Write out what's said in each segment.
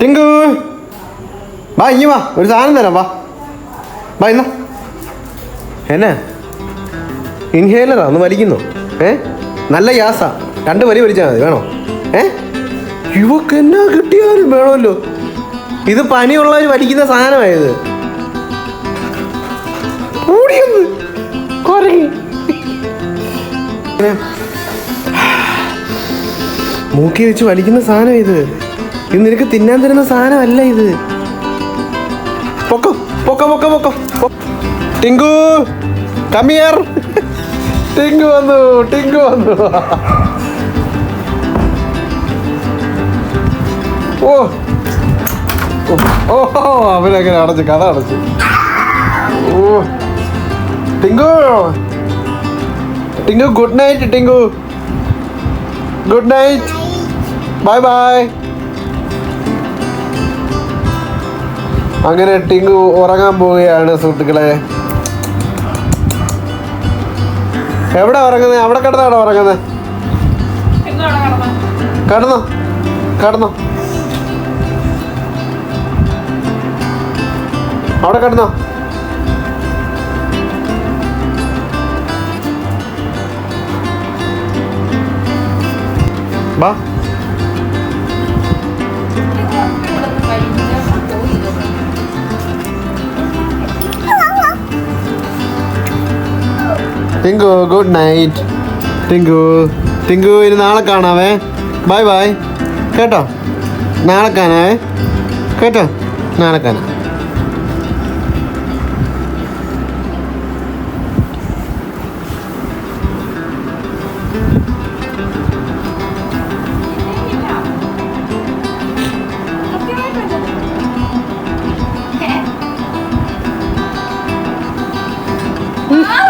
ടിങ്കു. വാ ഇനി വാ. ഒരു സാധനം തരാം വാ. വാ ഇന്ന. എന്നാ? ഇൻഹേലറാ ഒന്ന് വലിക്കുന്നു. ഏ? നല്ല ഗ്യാസാ. രണ്ട് വലി വലിച്ചാൽ മതി വേണോ? ഏ? ഇവക്ക് എന്നാ കിട്ടിയാലും വേണമല്ലോ. ഇത് പനിയുള്ളവർ വലിക്കുന്ന സാധനമായത് മൂക്കി വെച്ച് വലിക്കുന്ന സാധനം ഇത്. ഇത് നിനക്ക് തിന്നാൻ തരുന്ന സാധനമല്ല ഇത്. പൊക്കോ പൊക്കോ പൊക്കോ പൊക്കോ. ടിങ്കു കമിയർ ടിങ്കു വന്നു ടിങ്കു വന്നു. ഓ ഓ അവനങ്ങനെ അടച്ചു കഥ അടച്ചു. ഓ Tinku. Tinku good night Tinku. Good night bye bye അങ്ങനെ ടിങ്കു ഉറങ്ങാൻ പോവുകയാണ് സുഹൃത്തുക്കളെ. എവിടെ ഉറങ്ങുന്നത് അവിടെ കിടന്നാണോ ഉറങ്ങുന്നത് കടന്നോ കടന്നോ. അവിടെ കടന്നോ. വാ ടിങ്കു ഗുഡ് നൈറ്റ് ടിങ്കു ടിങ്കു ഇനി നാളെ കാണാവേ. ബൈ ബൈ കേട്ടോ? നാളെ കാണാവേ. കേട്ടോ? നാളെ കാണാം. ഏ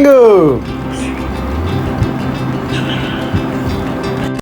సింగ్